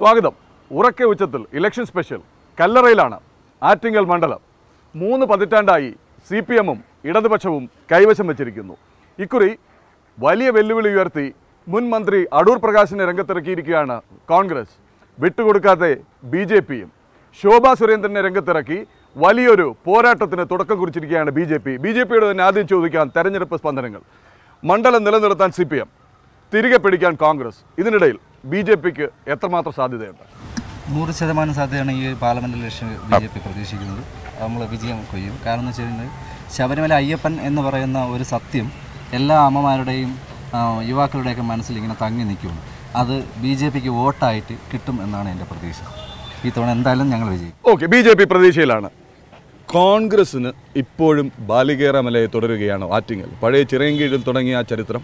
സ്വാഗതം. ഉറക്കെ ഉച്ചത്തിൽ ഇലക്ഷൻ സ്പെഷ്യൽ. കല്ലറയിലാണ് ആറ്റിങ്ങൽ മണ്ഡലം. മൂന്ന് പതിറ്റാണ്ടായി സി പി എമ്മും ഇടതുപക്ഷവും കൈവശം വച്ചിരിക്കുന്നു. ഇക്കുറി വലിയ വെല്ലുവിളി ഉയർത്തി മുൻ മന്ത്രി അടൂർ പ്രകാശിനെ രംഗത്തിറക്കിയിരിക്കുകയാണ് കോൺഗ്രസ്. വിട്ടുകൊടുക്കാതെ ബി ജെ പിയും ശോഭാ സുരേന്ദ്രനെ രംഗത്തിറക്കി വലിയൊരു പോരാട്ടത്തിന് തുടക്കം കുറിച്ചിരിക്കുകയാണ് B J P. B J പിയുടെ തന്നെ ആദ്യം ചോദിക്കാൻ തെരഞ്ഞെടുപ്പ് സ്പന്ദനങ്ങൾ. മണ്ഡലം നിലനിർത്താൻ സി പി എം തിരികെ പിടിക്കാൻ കോൺഗ്രസ്. ഇതിനിടയിൽ ബി ജെ പിക്ക് എത്രമാത്രം സാധ്യതയുണ്ട്? നൂറ് ശതമാനം സാധ്യതയാണ് ഈ parliament election B J P പ്രതീക്ഷിക്കുന്നത്. നമ്മൾ വിജയം കൊയ്യും. കാരണം എന്ന് വെച്ച് കഴിഞ്ഞാൽ ശബരിമല അയ്യപ്പൻ എന്ന് പറയുന്ന ഒരു സത്യം എല്ലാ അമ്മമാരുടെയും യുവാക്കളുടെയൊക്കെ മനസ്സിൽ ഇങ്ങനെ തങ്ങി നിൽക്കുകയാണ് അത് ബി ജെ പിക്ക് വോട്ടായിട്ട് കിട്ടും എന്നാണ് എന്റെ പ്രതീക്ഷ. ഈ തവണ എന്തായാലും ഞങ്ങൾ വിജയിക്കും. ഓക്കെ ബി ജെ പി പ്രതീക്ഷയിലാണ്. കോൺഗ്രസിന് ഇപ്പോഴും ബാലികേറമലയെ തുടരുകയാണ് ആറ്റിങ്ങൽ. പഴയ ചിറയൻകീഴിൽ തുടങ്ങിയ ആ ചരിത്രം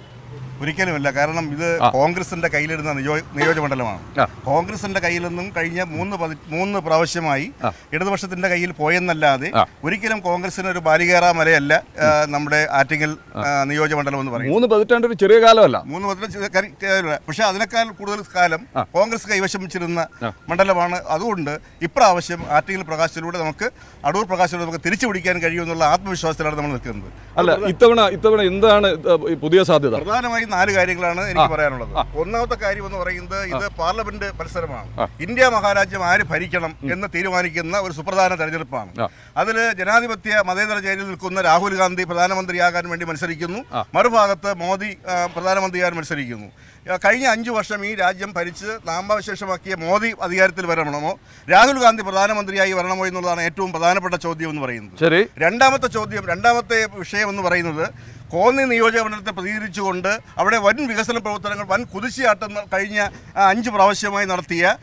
ഒരിക്കലുമല്ല. കാരണം ഇത് കോൺഗ്രസിന്റെ കയ്യിലിരുന്ന നിയോ നിയോജകമണ്ഡലമാണ്. കോൺഗ്രസിന്റെ കയ്യിൽ നിന്നും കഴിഞ്ഞ മൂന്ന് മൂന്ന് പ്രാവശ്യമായി ഇടതുപക്ഷത്തിന്റെ കയ്യിൽ പോയെന്നല്ലാതെ ഒരിക്കലും കോൺഗ്രസിന് ഒരു ബാലികേറ മലയല്ല നമ്മുടെ ആറ്റിങ്ങൽ നിയോജകമണ്ഡലം എന്ന് പറയും മൂന്ന് പതിറ്റാണ്ട് ഒരു ചെറിയ കാലമല്ല. മൂന്ന് പതിറ്റാണ്ട് പക്ഷെ അതിനേക്കാൾ കൂടുതൽ കാലം കോൺഗ്രസ് കൈവശം വെച്ചിരുന്ന മണ്ഡലമാണ്. അതുകൊണ്ട് ഇപ്രാവശ്യം ആറ്റിങ്ങൽ പ്രകാശത്തിലൂടെ നമുക്ക് അടൂർ പ്രകാശത്തിലൂടെ നമുക്ക് തിരിച്ചു പിടിക്കാൻ കഴിയുമെന്നുള്ള ആത്മവിശ്വാസത്തിലാണ് നമ്മൾ നിൽക്കുന്നത്. അല്ല ഇത്തവണ ഇത്തവണ എന്താണ് പുതിയ സാധ്യത? പ്രധാനമായും നാല് കാര്യങ്ങളാണ് എനിക്ക് പറയാനുള്ളത്. ഒന്നാമത്തെ കാര്യം എന്ന് പറയുന്നത് ഇത് പാർലമെന്റ് മത്സരമാണ്. ഇന്ത്യ മഹാരാജ്യം ആര് ഭരിക്കണം എന്ന് തീരുമാനിക്കുന്ന ഒരു സുപ്രധാന തെരഞ്ഞെടുപ്പാണ്. അതിൽ ജനാധിപത്യ മതേതര ജയിലിൽ നിൽക്കുന്ന രാഹുൽ ഗാന്ധി പ്രധാനമന്ത്രിയാകാൻ വേണ്ടി മത്സരിക്കുന്നു. മറുഭാഗത്ത് മോദി പ്രധാനമന്ത്രിയാകാൻ മത്സരിക്കുന്നു. കഴിഞ്ഞ അഞ്ച് വർഷം ഈ രാജ്യം ഭരിച്ച് നാമാവശേഷമാക്കിയ മോദി അധികാരത്തിൽ വരണമോ? രാഹുൽ ഗാന്ധി പ്രധാനമന്ത്രിയായി വരണമോ എന്നുള്ളതാണ് ഏറ്റവും പ്രധാനപ്പെട്ട ചോദ്യം എന്ന് പറയുന്നത്. ശരി. രണ്ടാമത്തെ ചോദ്യം രണ്ടാമത്തെ വിഷയം എന്ന് പറയുന്നത് കോന്നി നിയോജകമണ്ഡലത്തെ പ്രതികരിച്ചുകൊണ്ട് അവിടെ വൻ വികസന പ്രവർത്തനങ്ങൾ വൻ കുതിശിയാട്ടം കഴിഞ്ഞ അഞ്ച് പ്രാവശ്യമായി നടത്തിയ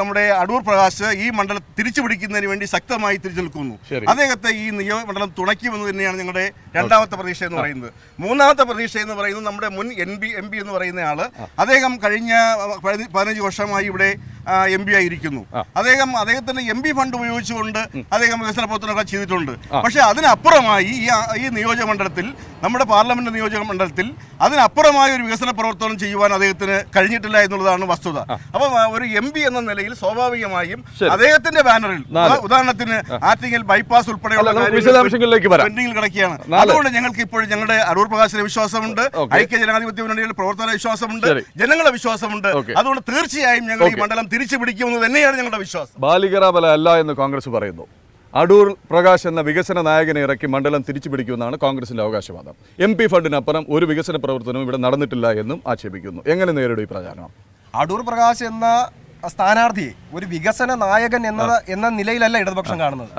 നമ്മുടെ അടൂർ പ്രകാശ് ഈ മണ്ഡലം തിരിച്ചു പിടിക്കുന്നതിന് വേണ്ടി ശക്തമായി തിരിച്ചു നിൽക്കുന്നു. അദ്ദേഹത്തെ ഈ നിയോജകമണ്ഡലം തുണയ്ക്കുമെന്ന് തന്നെയാണ് ഞങ്ങളുടെ രണ്ടാമത്തെ പ്രതീക്ഷ എന്ന് പറയുന്നത്. മൂന്നാമത്തെ പ്രതീക്ഷ എന്ന് പറയുന്നത് നമ്മുടെ മുൻ എൻ പി എം പി എന്ന് പറയുന്ന ആൾ അദ്ദേഹം കഴിഞ്ഞ പതിന- പതിനഞ്ച് വർഷമായി ഇവിടെ എം പി ആയിരിക്കുന്നു. അദ്ദേഹം അദ്ദേഹത്തിന്റെ എം പി ഫണ്ട് ഉപയോഗിച്ചുകൊണ്ട് അദ്ദേഹം വികസന പ്രവർത്തനമൊക്കെ ചെയ്തിട്ടുണ്ട്. പക്ഷെ അതിനപ്പുറമായി ഈ നിയോജക മണ്ഡലത്തിൽ നമ്മുടെ പാർലമെന്റ് നിയോജക മണ്ഡലത്തിൽ അതിനപ്പുറമായ ഒരു വികസന പ്രവർത്തനം ചെയ്യുവാൻ അദ്ദേഹത്തിന് കഴിഞ്ഞിട്ടില്ല എന്നുള്ളതാണ് വസ്തുത. അപ്പം ഒരു എം പി എന്ന നിലയിൽ സ്വാഭാവികമായും അദ്ദേഹത്തിന്റെ ബാനറിൽ ഉദാഹരണത്തിന് ആറ്റിങ്ങൽ ബൈപ്പാസ് ഉൾപ്പെടെയുള്ള പെൻഡിങ്ങിൽ കിടക്കുകയാണ്. അതുകൊണ്ട് ഞങ്ങൾക്ക് ഇപ്പോൾ ഞങ്ങളുടെ അടൂർ പ്രകാശിന് വിശ്വാസമുണ്ട്. ഐക്യ ജനാധിപത്യ മുന്നണിയുടെ പ്രവർത്തന വിശ്വാസമുണ്ട് ജനങ്ങളുടെ ജനങ്ങളെ വിശ്വാസമുണ്ട് അതുകൊണ്ട് തീർച്ചയായും ഞങ്ങൾ ഈ മണ്ഡലം തിരിച്ചു പിടിക്കുമെന്ന് തന്നെയാണ് ഞങ്ങളുടെ വിശ്വാസം. ബാലികറ ബല അല്ല എന്ന് കോൺഗ്രസ് പറയുന്നു. അടൂർ പ്രകാശ് എന്ന വികസന നായകനെ ഇറക്കി മണ്ഡലം തിരിച്ചു പിടിക്കുമെന്നാണ് കോൺഗ്രസിന്റെ അവകാശവാദം. എം പി ഫണ്ടിനപ്പുറം ഒരു വികസന പ്രവർത്തനവും ഇവിടെ നടന്നിട്ടില്ല എന്നും ആക്ഷേപിക്കുന്നു. എങ്ങനെ നേരിടും ഈ പ്രചാരണം? അടൂർ പ്രകാശ് എന്ന സ്ഥാനാർത്ഥിയെ ഒരു വികസന നായകൻ എന്ന എന്ന നിലയിലല്ല ഇടതുപക്ഷം കാണുന്നത്.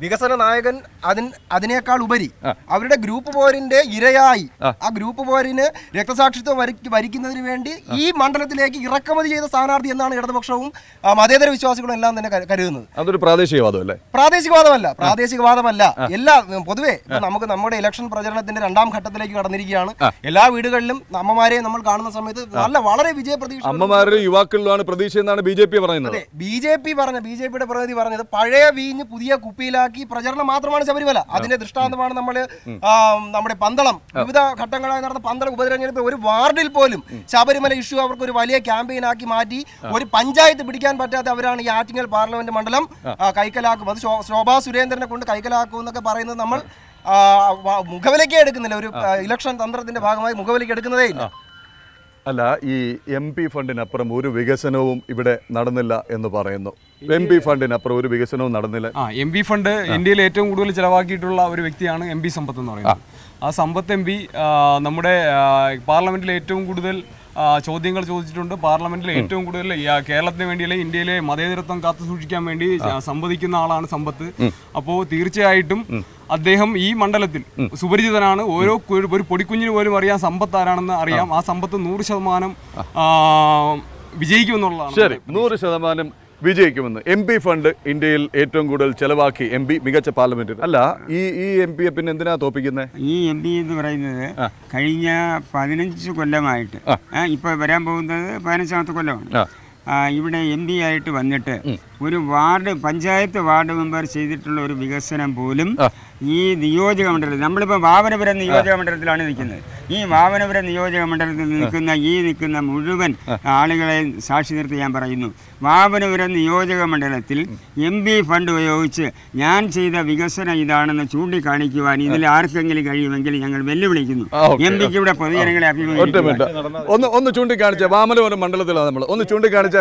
വികസന നായകൻ അതിൻ അതിനേക്കാൾ ഉപരി അവരുടെ ഗ്രൂപ്പ് പോരിന്റെ ഇരയായി ആ. ഗ്രൂപ്പ് പോരിന് രക്തസാക്ഷിത്വം വരിക്ക് വരിക്കുന്നതിന് വേണ്ടി ഈ മണ്ഡലത്തിലേക്ക് ഇറക്കുമതി ചെയ്ത സ്ഥാനാർത്ഥി എന്നാണ് ഇടതുപക്ഷവും മതേതര വിശ്വാസികളും എല്ലാം തന്നെ കരുതുന്നത്. അതൊരു പ്രാദേശികവാദം അല്ലേ പ്രാദേശികവാദമല്ല പ്രാദേശികവാദമല്ല എല്ലാ പൊതുവെ നമുക്ക് നമ്മുടെ ഇലക്ഷൻ പ്രചരണത്തിന്റെ രണ്ടാം ഘട്ടത്തിലേക്ക് കടന്നിരിക്കുകയാണ്. എല്ലാ വീടുകളിലും അമ്മമാരെ നമ്മൾ കാണുന്ന സമയത്ത് നല്ല വളരെ വിജയ പ്രതീക്ഷ അമ്മമാരിലും യുവാക്കളിലുമാണ് പ്രതീക്ഷ എന്നാണ് ബി ജെ പി പറയുന്നത്. ബി ജെ പി പറഞ്ഞ ബി ജെ പിയുടെ പ്രതിനിധി പറഞ്ഞത് പഴയ വീഞ്ഞ് പുതിയ കുപ്പിയിലാക്കി പ്രചരണം മാത്രമാണ് ശബരിമല. അതിന്റെ ദൃഷ്ടാന്തമാണ് നമ്മൾ നമ്മുടെ പന്തളം. വിവിധ ഘട്ടങ്ങളായി നടന്ന പന്തളം ഉപതെരഞ്ഞെടുപ്പ് ഒരു വാർഡിൽ പോലും ശബരിമല ഇഷ്യൂ അവർക്ക് ഒരു വലിയ ക്യാമ്പയിൻ ആക്കി മാറ്റി ഒരു പഞ്ചായത്ത് പിടിക്കാൻ പറ്റാത്ത അവരാണ് ഈ ആറ്റിങ്ങൽ പാർലമെന്റ് മണ്ഡലം കൈക്കലാക്കും. അത് ശോഭാ സുരേന്ദ്രനെ കൊണ്ട് കൈക്കലാക്കും എന്നൊക്കെ പറയുന്നത് നമ്മൾ മുഖവിലേക്കേ എടുക്കുന്നില്ല. ഒരു ഇലക്ഷൻ തന്ത്രത്തിന്റെ ഭാഗമായി മുഖവിലേക്ക് എടുക്കുന്നതേ ഇല്ല. അല്ല ഈ എം പി ഫണ്ടിനപ്പുറം ഒരു വികസനവും ഇവിടെ നടന്നില്ല എന്ന് പറയുന്നു. എം പി ഫണ്ടിനപ്പുറം ഒരു വികസനവും നടന്നില്ല. ആ എം പി ഫണ്ട് ഇന്ത്യയിൽ ഏറ്റവും കൂടുതൽ ചിലവാക്കിയിട്ടുള്ള ഒരു വ്യക്തിയാണ് എം പി സമ്പത്ത് എന്ന് പറയുന്നത്. ആ. സമ്പത്ത് എം പി നമ്മുടെ പാർലമെന്റിൽ ഏറ്റവും കൂടുതൽ ചോദ്യങ്ങൾ ചോദിച്ചിട്ടുണ്ട്. പാർലമെന്റിൽ ഏറ്റവും കൂടുതൽ കേരളത്തിന് വേണ്ടി അല്ലെങ്കിൽ ഇന്ത്യയിലെ മതേതരത്വം കാത്തു സൂക്ഷിക്കാൻ വേണ്ടി സംവദിക്കുന്ന ആളാണ് സമ്പത്ത്. അപ്പോൾ തീർച്ചയായിട്ടും അദ്ദേഹം ഈ മണ്ഡലത്തിൽ സുപരിചിതനാണ്. ഓരോ ഒരു പൊടിക്കുഞ്ഞിന് പോലും അറിയാം സമ്പത്ത് ആരാണെന്ന് അറിയാം. ആ. സമ്പത്ത് നൂറ് ശതമാനം വിജയിക്കുമെന്നുള്ളതാണ് ശരി. നൂറ് ശതമാനം വിജയിക്കുമെന്ന് എം പി ഫണ്ട് ഇന്ത്യയിൽ ഏറ്റവും കൂടുതൽ ചെലവാക്കി എം പി മികച്ച പാർലമെന്റ് അല്ല ഈ ഈ എം പിയെ പിന്നെ എന്തിനാ തോപ്പിക്കുന്നത് ഈ എം പി എന്ന് പറയുന്നത് കഴിഞ്ഞ പതിനഞ്ച് കൊല്ലമായിട്ട്. ഇപ്പൊ വരാൻ പോകുന്നത് പതിനഞ്ചാമത്തെ കൊല്ലമാണ്. ഇവിടെ എം പി ആയിട്ട് വന്നിട്ട് ഒരു വാർഡ് പഞ്ചായത്ത് വാർഡ് മെമ്പർ ചെയ്തിട്ടുള്ള ഒരു വികസനം പോലും ഈ നിയോജക മണ്ഡലത്തിൽ നമ്മളിപ്പോൾ വാവനപുരം നിയോജക മണ്ഡലത്തിലാണ് നിൽക്കുന്നത്. ഈ വാവനപുരം നിയോജക മണ്ഡലത്തിൽ നിൽക്കുന്ന ഈ നിൽക്കുന്ന മുഴുവൻ ആളുകളെ സാക്ഷി നിർത്തി ഞാൻ പറയുന്നു. വാവനപുരം നിയോജക മണ്ഡലത്തിൽ എം പി ഫണ്ട് ഉപയോഗിച്ച് ഞാൻ ചെയ്ത വികസനം ഇതാണെന്ന് ചൂണ്ടിക്കാണിക്കുവാൻ ഇതിൽ ആർക്കെങ്കിലും കഴിയുമെങ്കിൽ ഞങ്ങൾ വെല്ലുവിളിക്കുന്നു. എം പിക്ക് ഇവിടെ പൊതുജനങ്ങളെ അഭിമുഖം ഒന്ന് ഒന്ന് ചൂണ്ടിക്കാണിച്ചേ. വാമനപുരം മണ്ഡലത്തിലാണ് നമ്മൾ ഒന്ന് ചൂണ്ടിക്കാണിച്ച?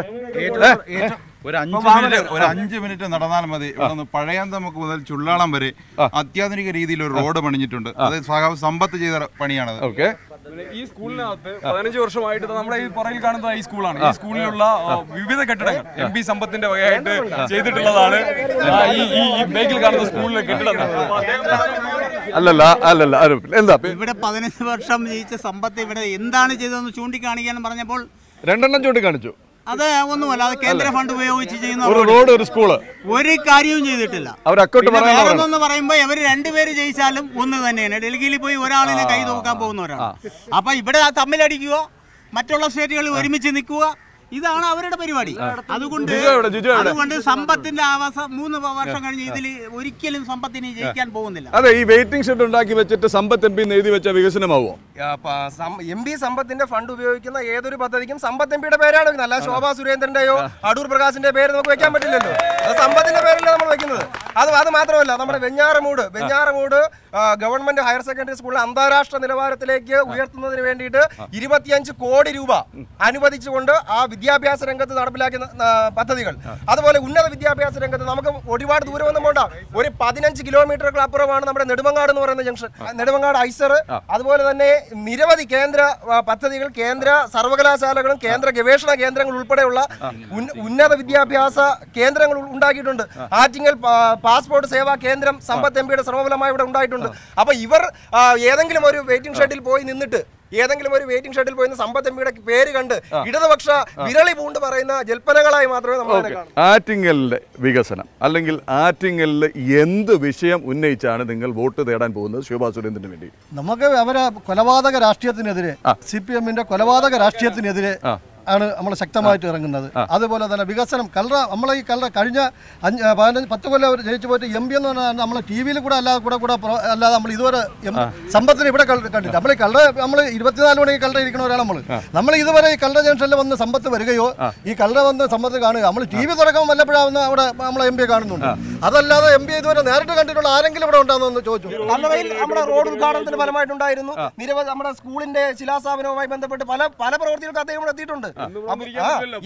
ഒരു അഞ്ച് മിനിറ്റ് ഒരു അഞ്ച് മിനിറ്റ് നടന്നാൽ മതി. ഇവിടെ പഴയന്തമുക്ക് മുതൽ ചുള്ളാളം വരെ അത്യാധുനിക രീതിയിൽ ഒരു റോഡ് പണിഞ്ഞിട്ടുണ്ട്. അത് സഖാവ് സമ്പത്ത് ചെയ്ത പണിയാണത്. ഓക്കെ. ഈ സ്കൂളിനകത്ത് പതിനഞ്ച് വർഷമായിട്ട് നമ്മുടെ ഈ പുറകിൽ കാണുന്ന ഈ സ്കൂളാണ്. ഈ സ്കൂളിലുള്ള വിവിധ കെട്ടിടങ്ങൾ. എം പി സമ്പത്തിന്റെ വകയായിട്ട് ചെയ്തിട്ടുള്ളതാണ്. ഈ ബേക്കിൽ കാണുന്ന സ്കൂളിലെ കെട്ടിടങ്ങൾ അല്ലല്ല അല്ലല്ല എന്താ? ഇവിടെ പതിനഞ്ച് വർഷം ജയിച്ച സമ്പത്ത് ഇവിടെ എന്താണ് ചെയ്തതെന്ന് ചൂണ്ടിക്കാണിക്കാൻ പറഞ്ഞപ്പോൾ രണ്ടെണ്ണം ചൂണ്ടിക്കാണിച്ചു. അത് ഒന്നുമല്ല അത് കേന്ദ്ര ഫണ്ട് ഉപയോഗിച്ച് ചെയ്യുന്ന ഒരു റോഡ്. ഒരു സ്കൂൾ. ഒരു കാര്യവും ചെയ്തിട്ടില്ല. അവർ അക്കൗണ്ട് പിന്നെ പറയാൻ വേറെ ഒന്ന് പറയുമ്പോ ഇവർ രണ്ടുപേര് ജയിച്ചാലും ഒന്ന് തന്നെയാണ്. ഡൽഹിയിൽ പോയി ഒരാളിനെ കൈ നോക്കാൻ പോകുന്നവരാണ് അപ്പൊ ഇവിടെ തമ്മിലടിക്കുക മറ്റുള്ള സ്റ്റേറ്റുകളിൽ ഒരുമിച്ച് നിൽക്കുക ഇതാണ് അവരുടെ പരിപാടി. അതുകൊണ്ട്? അതുകൊണ്ട് സമ്പത്തിന്റെ ആവാസം മൂന്ന് വർഷം കഴിഞ്ഞ് ഇതിൽ ഒരിക്കലും സമ്പത്തിന് ജയിക്കാൻ പോകുന്നില്ല. അതെ ഈ വെയിറ്റിംഗ് ഷെഡ് ഉണ്ടാക്കി വെച്ചിട്ട് സമ്പത്ത് എം പി എഴുതി വെച്ച വികസനമാവോ? എം പി സമ്പത്തിന്റെ ഫണ്ട് ഉപയോഗിക്കുന്ന ഏതൊരു പദ്ധതിക്കും സമ്പത്ത് എം പിയുടെ പേരാണ് വെക്കുന്നത്. അല്ല ശോഭാ സുരേന്ദ്രന്റെയോ അടൂർ പ്രകാശിന്റെ പേര് നമുക്ക് വെക്കാൻ പറ്റില്ലല്ലോ. അത് സമ്പത്തിന്റെ പേരല്ല നമ്മൾ വെക്കുന്നത്. അത് അത് മാത്രമല്ല നമ്മുടെ Venjaramoodu Venjaramoodu government higher secondary സ്കൂളിൽ അന്താരാഷ്ട്ര നിലവാരത്തിലേക്ക് ഉയർത്തുന്നതിന് വേണ്ടിയിട്ട് ഇരുപത്തിയഞ്ച് കോടി രൂപ അനുവദിച്ചുകൊണ്ട് ആ വിദ്യാഭ്യാസ രംഗത്ത് നടപ്പിലാക്കുന്ന പദ്ധതികൾ. അതുപോലെ ഉന്നത വിദ്യാഭ്യാസ രംഗത്ത് നമുക്ക് ഒരുപാട് ദൂരമൊന്നും പോണ്ട. ഒരു പതിനഞ്ച് കിലോമീറ്ററുകൾ അപ്പുറമാണ് നമ്മുടെ നെടുമങ്ങാട് എന്ന് പറയുന്ന ജംഗ്ഷൻ. നെടുമങ്ങാട് ഐസർ അതുപോലെ തന്നെ നിരവധി കേന്ദ്ര പദ്ധതികൾ കേന്ദ്ര സർവകലാശാലകളും കേന്ദ്ര ഗവേഷണ കേന്ദ്രങ്ങൾ ഉൾപ്പെടെയുള്ള ഉന്നത വിദ്യാഭ്യാസ കേന്ദ്രങ്ങൾ ഉണ്ടാക്കിയിട്ടുണ്ട്. ആറ്റിങ്ങൽ പാസ്പോർട്ട് സേവാ കേന്ദ്രം സമ്പത്ത് എം പിയുടെ സർവഫലമായി ഇവിടെ ഉണ്ടായിട്ടുണ്ട്. അപ്പൊ ഇവർ ഏതെങ്കിലും ഒരു വെയിറ്റിംഗ് ഷെഡിൽ പോയി നിന്നിട്ട് ഏതെങ്കിലും ഒരു വെയിറ്റിംഗ് ഷെഡിൽ പോയി സമ്പത്ത് എംപിയുടെ പേര് കണ്ട് ഇടതുപക്ഷ വിരളി പൂണ്ട് പറയുന്ന ജൽപ്പനകളായി മാത്രമേ നമ്മൾ ആറ്റിങ്ങലിന്റെ വികസനം. അല്ലെങ്കിൽ ആറ്റിങ്ങലിൽ എന്ത് വിഷയം ഉന്നയിച്ചാണ് നിങ്ങൾ വോട്ട് തേടാൻ പോകുന്നത്? ശോഭാ സുരേന്ദ്രന് വേണ്ടി. നമുക്ക് അവരെ കൊലപാതക രാഷ്ട്രീയത്തിനെതിരെ സി പി എമ്മിന്റെ കൊലപാതക രാഷ്ട്രീയത്തിനെതിരെ ആണ് നമ്മൾ ശക്തമായിട്ട് ഇറങ്ങുന്നത്. അതുപോലെ തന്നെ വികസനം കലറ നമ്മളെ ഈ കലറ കഴിഞ്ഞ അഞ്ച് പതിനഞ്ച് പത്ത് കൊല്ലം അവർ ജയിച്ചു പോയിട്ട് എം പി എന്ന് പറഞ്ഞാൽ നമ്മളെ ടി വിയിൽ കൂടെ അല്ലാതെ കൂടെ കൂടെ അല്ലാതെ നമ്മൾ ഇതുവരെ സമ്പത്തിന് ഇവിടെ കണ്ട- കണ്ടിട്ട് നമ്മൾ ഈ കല്ലറ നമ്മൾ ഇരുപത്തിനാല് മണിക്ക് കല്ലറ ഇരിക്കുന്ന ഒരാൾ നമ്മൾ നമ്മൾ ഇതുവരെ ഈ കല്ലറ ജംഗ്ഷനിൽ വന്ന് സമ്പത്ത് വരികയോ ഈ കല്ലറ വന്ന് സമ്പത്ത് കാണുക നമ്മൾ ടി വി തുറക്കാൻ വല്ലപ്പോഴാവുന്ന അവിടെ നമ്മൾ എം പി കാണുന്നുണ്ട്. അതല്ലാതെ എം പി ഇതുവരെ നേരിട്ട് കണ്ടിട്ടുള്ള ആരെങ്കിലും ഇവിടെ ഉണ്ടാകുന്നു എന്ന് ചോദിച്ചു. കല്ലറയിൽ നമ്മുടെ റോഡ് ഉദ്ഘാടനത്തിന് ഫലമായിട്ടുണ്ടായിരുന്നു. നിരവധി നമ്മുടെ സ്കൂളിന്റെ ശിലാസ്ഥാപനവുമായി ബന്ധപ്പെട്ട് പല പല പ്രവർത്തികൾക്ക് അദ്ദേഹം ഇവിടെ എത്തിയിട്ടുണ്ട്.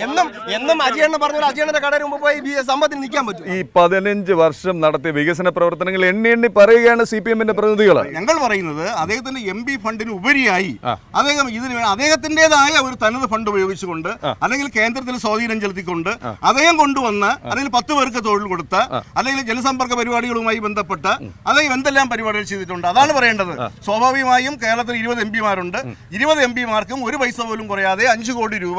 എന്നും എന്നും അജയണ്ണ പറഞ്ഞ അജയണ്ണന്റെ കടയുടെ മുമ്പ് പോയി ബി- സമ്പത്തിന് നിൽക്കാൻ പറ്റും ഈ പതിനഞ്ച് വർഷം നടത്തിയ വികസന പ്രവർത്തനങ്ങൾ എണ്ണി എണ്ണി പറയുകയാണ് സി പി എമ്മിന്റെ പ്രതിനിധികൾ ഞങ്ങൾ പറയുന്നത് അദ്ദേഹത്തിന്റെ എം പി ഫണ്ടിന് ഉപരിയായി അദ്ദേഹം ഇതിന് അദ്ദേഹത്തിന്റേതായ ഒരു തനത് ഫണ്ട് ഉപയോഗിച്ചുകൊണ്ട് അല്ലെങ്കിൽ കേന്ദ്രത്തിൽ സ്വാധീനം ചെലുത്തിക്കൊണ്ട് അദ്ദേഹം കൊണ്ടുവന്ന അല്ലെങ്കിൽ പത്ത് പേർക്ക് തൊഴിൽ കൊടുത്ത അല്ലെങ്കിൽ ജനസമ്പർക്ക പരിപാടികളുമായി ബന്ധപ്പെട്ട് അദ്ദേഹം എന്തെല്ലാം പരിപാടികൾ ചെയ്തിട്ടുണ്ട്? അതാണ് പറയേണ്ടത്. സ്വാഭാവികമായും കേരളത്തിൽ ഇരുപത് എം പിമാരുണ്ട്. ഇരുപത് എം പിമാർക്കും ഒരു പൈസ പോലും കുറയാതെ അഞ്ച് കോടി രൂപ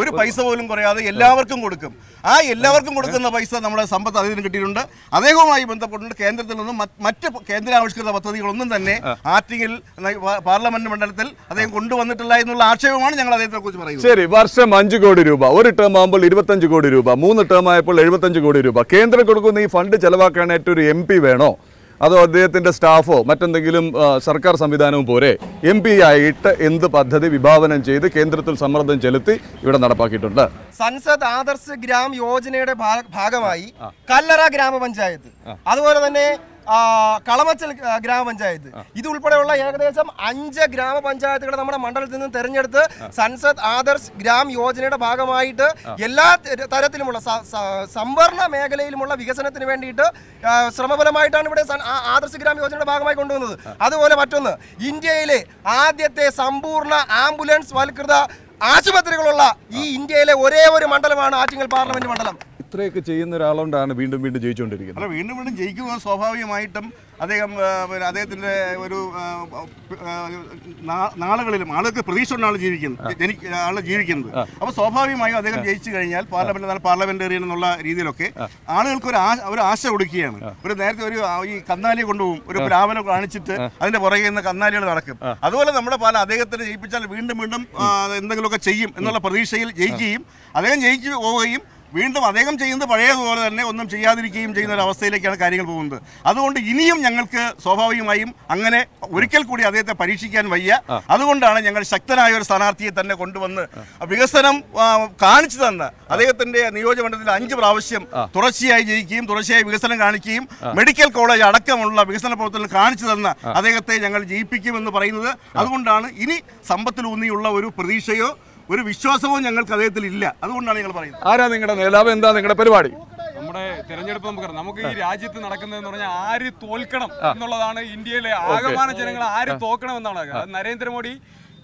ഒരു പൈസ പോലും കുറയാതെ എല്ലാവർക്കും കൊടുക്കും. ആ എല്ലാവർക്കും കൊടുക്കുന്ന പൈസ നമ്മുടെ സമ്പത്ത് അദ്ദേഹത്തിന് കിട്ടിയിട്ടുണ്ട്. അദ്ദേഹവുമായി ബന്ധപ്പെട്ടുണ്ട് കേന്ദ്രത്തിൽ നിന്നും മറ്റ് മറ്റ് കേന്ദ്രാവിഷ്കൃത പദ്ധതികളൊന്നും തന്നെ ആറ്റിങ്ങിൽ പാർലമെന്റ് മണ്ഡലത്തിൽ അദ്ദേഹം കൊണ്ടുവന്നിട്ടില്ല എന്നുള്ള ആക്ഷേപമാണ് ഞങ്ങൾ അദ്ദേഹത്തെ കുറിച്ച് പറയുന്നത്. ശരി വർഷം അഞ്ചു കോടി രൂപ ഒരു ടേം ആകുമ്പോൾ ഇരുപത്തഞ്ച് കോടി രൂപ മൂന്ന് ടേം ആയപ്പോൾ എഴുപത്തഞ്ച് കോടി രൂപ. കേന്ദ്രം കൊടുക്കുന്ന ഈ ഫണ്ട് ചെലവാക്കാനായിട്ട് ഒരു എം വേണോ? അതോ അദ്ദേഹത്തിന്റെ സ്റ്റാഫോ മറ്റെന്തെങ്കിലും സർക്കാർ സംവിധാനവും പോരെ? എം പി ആയിട്ട് എന്ത് പദ്ധതി വിഭാവനം ചെയ്ത് കേന്ദ്രത്തിൽ സമ്മർദ്ദം ചെലുത്തി ഇവിടെ നടപ്പാക്കിയിട്ടുണ്ട്? സൻസദ് ആദർശ് ഗ്രാം യോജനയുടെ ഭാഗമായി കല്ലറ ഗ്രാമപഞ്ചായത്ത്. അതുപോലെ തന്നെ കളമച്ചൽ ഗ്രാമപഞ്ചായത്ത്. ഇത് ഉൾപ്പെടെയുള്ള ഏകദേശം അഞ്ച് ഗ്രാമപഞ്ചായത്തുകളെ നമ്മുടെ മണ്ഡലത്തിൽ നിന്ന് തെരഞ്ഞെടുത്ത് സൻസദ് ആദർശ് ഗ്രാം യോജനയുടെ ഭാഗമായിട്ട് എല്ലാ തര- തരത്തിലുമുള്ള സംവരണ മേഖലയിലുമുള്ള വികസനത്തിന് വേണ്ടിയിട്ട് ശ്രമഫലമായിട്ടാണ് ഇവിടെ ആദർശ് ഗ്രാം യോജനയുടെ ഭാഗമായി കൊണ്ടുവന്നത്. അതുപോലെ മറ്റൊന്ന് ഇന്ത്യയിലെ ആദ്യത്തെ സമ്പൂർണ ആംബുലൻസ് വൽകൃത ആശുപത്രികളുള്ള ഈ ഇന്ത്യയിലെ ഒരേ ഒരു മണ്ഡലമാണ് ആറ്റിങ്ങൽ പാർലമെന്റ് മണ്ഡലം. ഇത്രയൊക്കെ ചെയ്യുന്ന ഒരാളുകൊണ്ടാണ് വീണ്ടും വീണ്ടും ജയിച്ചുകൊണ്ടിരിക്കുന്നത് അല്ല വീണ്ടും വീണ്ടും ജയിക്കുക സ്വാഭാവികമായിട്ടും അദ്ദേഹം അദ്ദേഹത്തിന്റെ ഒരു നാളുകളിലും ആളുകൾക്ക് പ്രതീക്ഷ കൊണ്ടാണ് ജീവിക്കുന്നത് ജനി- ആൾ ജീവിക്കുന്നത്. അപ്പോൾ സ്വാഭാവികമായും അദ്ദേഹം ജയിച്ചു കഴിഞ്ഞാൽ പാർലമെന്റ് പാർലമെന്റേറിയൻ എന്നുള്ള രീതിയിലൊക്കെ ആളുകൾക്ക് ഒരു ഒരു ആശ കൊടുക്കുകയാണ്. ഒരു നേരത്തെ ഒരു ഈ കന്നാലിയെ കൊണ്ടുപോകും. ഒരു രാവനം കാണിച്ചിട്ട് അതിന്റെ പുറകെ നിന്ന് കന്നാലികൾ നടക്കും. അതുപോലെ നമ്മുടെ പാല അദ്ദേഹത്തിന് ജയിപ്പിച്ചാൽ വീണ്ടും വീണ്ടും എന്തെങ്കിലുമൊക്കെ ചെയ്യും എന്നുള്ള പ്രതീക്ഷയിൽ ജയിക്കുകയും അദ്ദേഹം ജയിച്ചു പോവുകയും വീണ്ടും അദ്ദേഹം ചെയ്യുന്നത് പഴയതുപോലെ തന്നെ ഒന്നും ചെയ്യാതിരിക്കുകയും ചെയ്യുന്ന ഒരു അവസ്ഥയിലേക്കാണ് കാര്യങ്ങൾ പോകുന്നത്. അതുകൊണ്ട് ഇനിയും ഞങ്ങൾക്ക് സ്വാഭാവികമായും അങ്ങനെ ഒരിക്കൽ കൂടി അദ്ദേഹത്തെ പരീക്ഷിക്കാൻ വയ്യ. അതുകൊണ്ടാണ് ഞങ്ങൾ ശക്തനായ ഒരു സ്ഥാനാർത്ഥിയെ തന്നെ കൊണ്ടുവന്ന് വികസനം കാണിച്ചു തന്ന. അദ്ദേഹത്തിന്റെ നിയോജകമണ്ഡലത്തിൽ അഞ്ച് പ്രാവശ്യം തുടർച്ചയായി ജയിക്കുകയും തുടർച്ചയായി വികസനം കാണിക്കുകയും മെഡിക്കൽ കോളേജ് അടക്കമുള്ള വികസന പ്രവർത്തനങ്ങൾ കാണിച്ചു തന്ന അദ്ദേഹത്തെ ഞങ്ങൾ ജയിപ്പിക്കുമെന്ന് പറയുന്നത്. അതുകൊണ്ടാണ് ഇനി സമ്പത്തിലൂന്നിയുള്ള ഒരു പ്രതീക്ഷയോ ഒരു വിശ്വാസവും ഞങ്ങൾക്ക് അദ്ദേഹത്തിൽ ഇല്ല. അതുകൊണ്ടാണ് ഞങ്ങൾ പറയുന്നത്. ആരാ നിങ്ങളുടെ നേതാവ്? എന്താ നിങ്ങളുടെ പരിപാടി? നമ്മുടെ തെരഞ്ഞെടുപ്പ് നമുക്കറിയാം നമുക്ക് ഈ രാജ്യത്ത് നടക്കുന്നതെന്ന് പറഞ്ഞാൽ ആര് തോൽക്കണം എന്നുള്ളതാണ് ഇന്ത്യയിലെ ആകമാന ജനങ്ങൾ ആര് തോക്കണം എന്നാണ് നരേന്ദ്രമോദി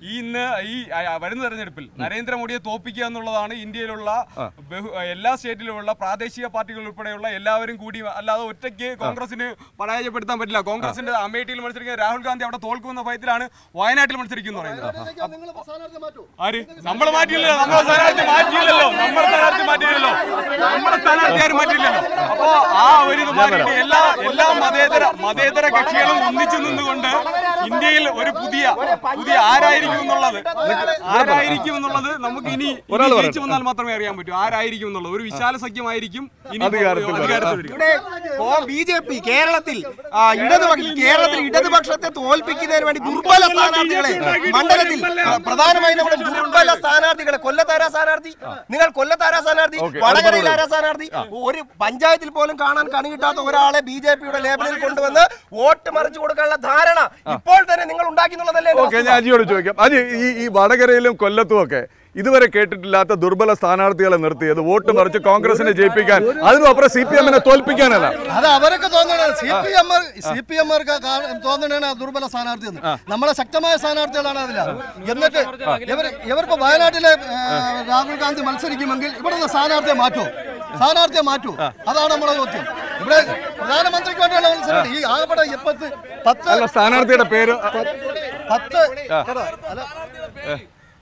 ഈ ഇന്ന് ഈ വരുന്ന തെരഞ്ഞെടുപ്പിൽ നരേന്ദ്രമോദിയെ തോപ്പിക്കുക എന്നുള്ളതാണ് ഇന്ത്യയിലുള്ള എല്ലാ സ്റ്റേറ്റിലുമുള്ള പ്രാദേശിക പാർട്ടികൾ ഉൾപ്പെടെയുള്ള എല്ലാവരും കൂടി അല്ലാതെ ഒറ്റയ്ക്ക് കോൺഗ്രസിന് പരാജയപ്പെടുത്താൻ പറ്റില്ല. കോൺഗ്രസിന്റെ അമേഠിയിൽ മത്സരിക്കുന്ന രാഹുൽ ഗാന്ധി അവിടെ തോൽക്കുന്ന ഭയത്തിലാണ് വയനാട്ടിൽ മത്സരിക്കുന്നു പറയുന്നത്. ആര്? നമ്മൾ മാറ്റിയില്ലല്ലോ. നമ്മൾ സ്ഥാനാർത്ഥി മാറ്റിയില്ലല്ലോ. നമ്മൾ സ്ഥാനാർത്ഥി മാറ്റിയില്ലല്ലോ. നമ്മുടെ സ്ഥാനാർത്ഥി ആരും മാറ്റിയില്ലല്ലോ. അപ്പോ ആ ഒരു ഇത് മാറ്റിയിട്ട് എല്ലാ എല്ലാ മതേതര മതേതര കക്ഷികളും ഒന്നിച്ചു നിന്നുകൊണ്ട് ഇന്ത്യയിൽ ഒരു പുതിയ പുതിയ ആരായിരിക്കും എന്നുള്ളത് ആരായിരിക്കും എന്നുള്ളത് നമുക്ക് ഇനി. ജയിച്ചു വന്നാൽ മാത്രമേ അറിയാൻ പറ്റൂ. ആരായിരിക്കും എന്നുള്ളത് ഒരു വിശാല സഖ്യമായിരിക്കും ഇനി ബി ജെ പി കേരളത്തിൽ ഇടതുപക്ഷ കേരളത്തിൽ ഇടതുപക്ഷത്തെ തോൽപ്പിക്കുന്നതിന് വേണ്ടി ദുർബല സ്ഥാനാർത്ഥികളെ മണ്ഡലത്തിൽ പ്രധാനമായും നമ്മുടെ ദുർബല സ്ഥാനാർത്ഥികളെ കൊല്ലത്താര സ്ഥാനാർത്ഥി? നിങ്ങൾ കൊല്ലത്താര സ്ഥാനാർത്ഥി? ആരാ സ്ഥാനാർത്ഥി? ഒരു പഞ്ചായത്തിൽ പോലും കാണാൻ കണി കിട്ടാത്ത ഒരാളെ ബി ജെ പിയുടെ ലേബലിൽ കൊണ്ടുവന്ന് വോട്ട് മറിച്ചു കൊടുക്കാനുള്ള ധാരണ ഇപ്പോൾ തന്നെ നിങ്ങൾ ഉണ്ടാക്കി എന്നുള്ളതല്ലേ? ഞാൻ ചോദിക്കാം. അജി ഈ ഈ വടകരയിലും കൊല്ലത്തും ഒക്കെ ഇതുവരെ കേട്ടിട്ടില്ലാത്ത ദുർബല സ്ഥാനാർത്ഥികളെ നിർത്തിയത് വോട്ട് മറിച്ച് കോൺഗ്രസിനെ ജയിപ്പിക്കാൻ അതിനും അപ്പുറം സി പി എമ്മിനെ തോൽപ്പിക്കാനല്ല. അത് അവരൊക്കെ തോന്നണ. C P M C P എമ്മാർക്ക് തോന്നണാണ് ദുർബല സ്ഥാനാർത്ഥി എന്ന്. നമ്മളെ ശക്തമായ സ്ഥാനാർത്ഥികളാണ് അതില്ല എന്നിട്ട് ഇവർ ഇവർക്ക് വയനാട്ടിലെ രാഹുൽ ഗാന്ധി മത്സരിക്കുമെങ്കിൽ ഇവിടുന്ന് സ്ഥാനാർത്ഥിയെ മാറ്റുമോ സ്ഥാനാർത്ഥിയെ മാറ്റൂ. അതാണ് നമ്മളെ ചോദ്യം. ഇവിടെ പ്രധാനമന്ത്രിക്ക് വേണ്ടിയുള്ള മത്സരം ഈ ആകപ്പെടെ എപ്പത്ത് പത്ത് സ്ഥാനാർത്ഥിയുടെ പേര്. പത്ത്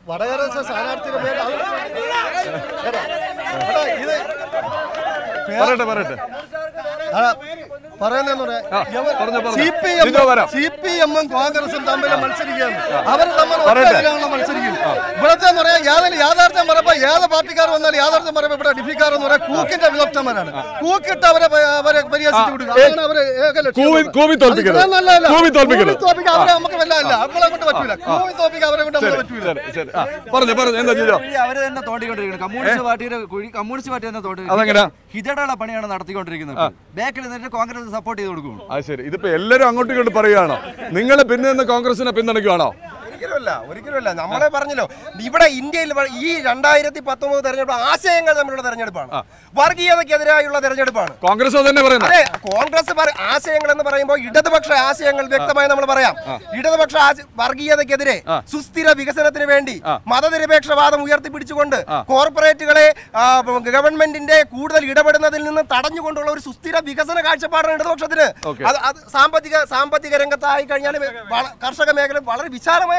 വടകര സ്ഥാനാർത്ഥിയുടെ പേര് ഇത് പറയട്ടെ പറയട്ടെ. സി പി എമ്മും കോൺഗ്രസും തമ്മിൽ മത്സരിക്കുകയാണ്. അവർ തമ്മിൽ പറയട്ടെ. ഇവിടുത്തെ എന്ന് പറയാൻ യാതൊരു യാഥാർത്ഥ്യം പറയുമ്പോൾ ഏത് പാർട്ടിക്കാർ വന്നാലും യാഥാർത്ഥ്യം പറയുമ്പോൾ ഇവിടെ ഡിഫിക്കാർ എന്ന് പറയാൻ കൂക്കിന്റെ വിദഗ്ധന്മാരാണ്. കൂക്കിട്ട് അവരെ അവരെ പരിഹസിച്ചു വിടുക. അവരെ നമുക്ക് വല്ലതല്ല നമ്മളെ കൊണ്ട് പറ്റൂല. കൂവി തോൽപ്പിക്കാൻ അവരെ കൊണ്ട് നമ്മളെ പറ്റൂല. പറഞ്ഞു പറഞ്ഞു. എന്താ അവർ തന്നെ തോണ്ടിക്കൊണ്ടിരിക്കുന്നത് കമ്മ്യൂണിസ്റ്റ് പാർട്ടിയുടെ കമ്മ്യൂണിസ്റ്റ് പാർട്ടി തന്നെ അതെങ്ങനെയാ? തോണ്ടി ഹിജടയുടെ പണിയാണ് നടത്തിക്കൊണ്ടിരിക്കുന്നത്. ബാക്കിൽ നിന്നിട്ട് കോൺഗ്രസ് സപ്പോർട്ട് ചെയ്ത് കൊടുക്കും അത് ശരി. ഇതിപ്പോ എല്ലാരും അങ്ങോട്ടും ഇങ്ങോട്ടും പറയുകയാണോ? നിങ്ങളെ പിന്നെ നിന്ന് കോൺഗ്രസിനെ പിന്തുണയ്ക്കുവാണോ? ഒരിക്കലുമല്ല ഒരിക്കലുമല്ല. നമ്മളെ പറഞ്ഞല്ലോ ഇവിടെ ഇന്ത്യയിൽ ഈ രണ്ടായിരത്തി പത്തൊമ്പത് തെരഞ്ഞെടുപ്പ് ആശയങ്ങൾ തമ്മിലുള്ള തെരഞ്ഞെടുപ്പാണ്. വർഗീയതയ്ക്കെതിരായുള്ള തെരഞ്ഞെടുപ്പാണ്. കോൺഗ്രസ് അതെ കോൺഗ്രസ് ആശയങ്ങൾ എന്ന് പറയുമ്പോൾ ഇടതുപക്ഷ ആശയങ്ങൾ വ്യക്തമായി നമ്മൾ പറയാം. ഇടതുപക്ഷ വർഗീയതക്കെതിരെ സുസ്ഥിര വികസനത്തിന് വേണ്ടി മതനിരപേക്ഷവാദം ഉയർത്തിപ്പിടിച്ചുകൊണ്ട് കോർപ്പറേറ്റുകളെ ഗവൺമെന്റിന്റെ കൂടുതൽ ഇടപെടുന്നതിൽ നിന്ന് തടഞ്ഞുകൊണ്ടുള്ള ഒരു സുസ്ഥിര വികസന കാഴ്ചപ്പാടാണ് ഇടതുപക്ഷത്തിന്. അത് സാമ്പത്തിക സാമ്പത്തിക രംഗത്തായി കഴിഞ്ഞാൽ കർഷക മേഖല വളരെ വിശാലമായ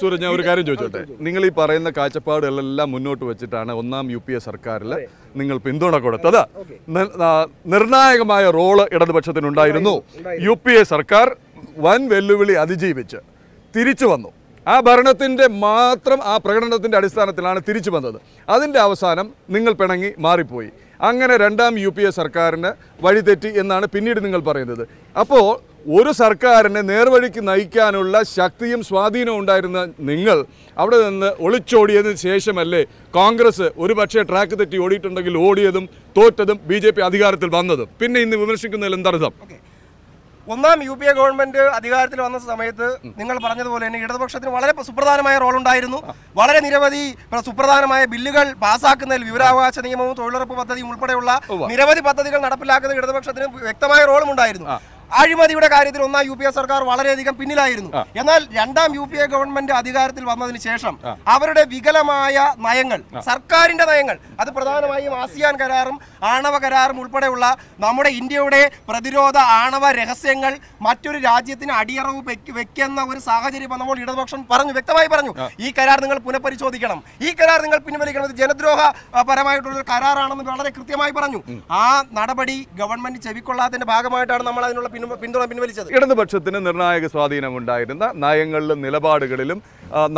സൂരജ് ഞാൻ ഒരു കാര്യം ചോദിച്ചോട്ടെ? നിങ്ങൾ ഈ പറയുന്ന കാഴ്ചപ്പാടുകളെല്ലാം മുന്നോട്ട് വെച്ചിട്ടാണ് ഒന്നാം യു പി എ സർക്കാരിൽ നിങ്ങൾ പിന്തുണ കൊടുത്തത്. നിർണായകമായ റോൾ ഇടതുപക്ഷത്തിനുണ്ടായിരുന്നു. യു പി എ സർക്കാർ വൻ വെല്ലുവിളി അതിജീവിച്ച് തിരിച്ചു വന്നു. ആ ഭരണത്തിന്റെ മാത്രം ആ പ്രകടനത്തിന്റെ അടിസ്ഥാനത്തിലാണ് തിരിച്ചു വന്നത്. അതിന്റെ അവസാനം നിങ്ങൾ പിണങ്ങി മാറിപ്പോയി. അങ്ങനെ രണ്ടാം യു പി എ സർക്കാരിന് വഴിതെറ്റി എന്നാണ് പിന്നീട് നിങ്ങൾ പറയുന്നത്. അപ്പോൾ ഒരു സർക്കാരിനെ നേർവഴിക്ക് നയിക്കാനുള്ള ശക്തിയും സ്വാധീനവും ഉണ്ടായിരുന്ന നിങ്ങൾ അവിടെ നിന്ന് ഒളിച്ചോടിയതിന് ശേഷമല്ലേ കോൺഗ്രസ് ഒരു പക്ഷേ ട്രാക്ക് തെറ്റി ഓടിയിട്ടുണ്ടെങ്കിൽ ഓടിയതും തോറ്റതും ബി അധികാരത്തിൽ വന്നതും. പിന്നെ ഇന്ന് വിമർശിക്കുന്നതിൽ എന്തർത്ഥം ഒന്നാം യു പി എ ഗവൺമെന്റ് അധികാരത്തിൽ വന്ന സമയത്ത് നിങ്ങൾ പറഞ്ഞതുപോലെ തന്നെ ഇടതുപക്ഷത്തിന് വളരെ സുപ്രധാനമായ റോൾ ഉണ്ടായിരുന്നു വളരെ നിരവധി സുപ്രധാനമായ ബില്ലുകൾ പാസാക്കുന്നതിൽ വിവരാവകാശ നിയമവും തൊഴിലുറപ്പ് പദ്ധതിയും ഉൾപ്പെടെയുള്ള നിരവധി പദ്ധതികൾ നടപ്പിലാക്കുന്ന ഇടതുപക്ഷത്തിന് വ്യക്തമായ റോളും ഉണ്ടായിരുന്നു അഴിമതിയുടെ കാര്യത്തിൽ ഒന്നാം യു പി എ സർക്കാർ വളരെയധികം പിന്നിലായിരുന്നു. എന്നാൽ രണ്ടാം യു പി എ ഗവൺമെന്റ് അധികാരത്തിൽ വന്നതിന് ശേഷം അവരുടെ വികലമായ നയങ്ങൾ സർക്കാരിന്റെ നയങ്ങൾ അത് പ്രധാനമായും ആസിയാൻ കരാറും ആണവ കരാറും ഉൾപ്പെടെയുള്ള നമ്മുടെ ഇന്ത്യയുടെ പ്രതിരോധ ആണവ രഹസ്യങ്ങൾ മറ്റൊരു രാജ്യത്തിന് അടിയറവ് വെക്കുന്ന ഒരു സാഹചര്യം വന്നപ്പോൾ ഇടതുപക്ഷം പറഞ്ഞു വ്യക്തമായി പറഞ്ഞു ഈ കരാർ നിങ്ങൾ പുനഃപരിശോധിക്കണം. ഈ കരാർ നിങ്ങൾ പിൻവലിക്കണം. ഇത് ജനദ്രോഹ പരമായിട്ടുള്ള കരാറാണെന്ന് വളരെ കൃത്യമായി പറഞ്ഞു. ആ നടപടി ഗവൺമെന്റ് ചെവിക്കൊള്ളാത്തതിന്റെ ഭാഗമായിട്ടാണ് നമ്മൾ അതിനുള്ള പിന്തുണ പിൻവലിച്ചത്. ഇടതുപക്ഷത്തിന് നിർണായക സ്വാധീനമുണ്ടായിരുന്ന നയങ്ങളിലും നിലപാടുകളിലും